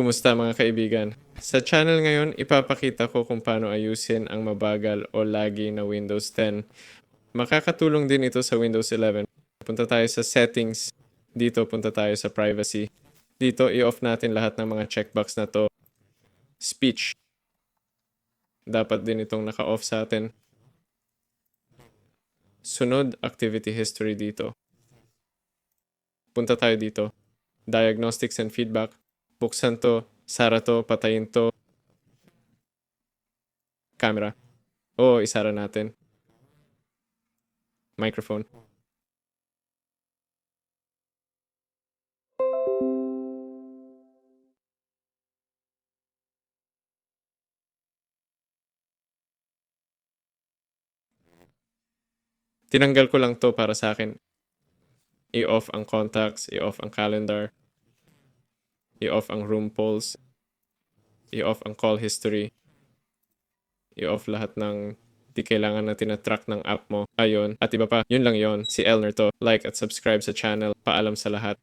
Kumusta mga kaibigan? Sa channel ngayon, ipapakita ko kung paano ayusin ang mabagal o laggy na Windows 10. Makakatulong din ito sa Windows 11. Punta tayo sa settings. Dito punta tayo sa privacy. Dito i-off natin lahat ng mga checkbox na to. Speech. Dapat din itong naka-off sa atin. Sunod, activity history dito. Punta tayo dito. Diagnostics and feedback. Buksan to, sara to, patayin to. Camera. Oo, isara natin. Microphone. Tinanggal ko lang to para sa akin. I-off ang contacts, i-off ang calendar, i-off ang room polls, i-off ang call history, i-off lahat ng di kailangan na tinatrack ng app mo. Ayun. At iba pa, yun lang yon Si Elner to. Like at subscribe sa channel. Paalam sa lahat.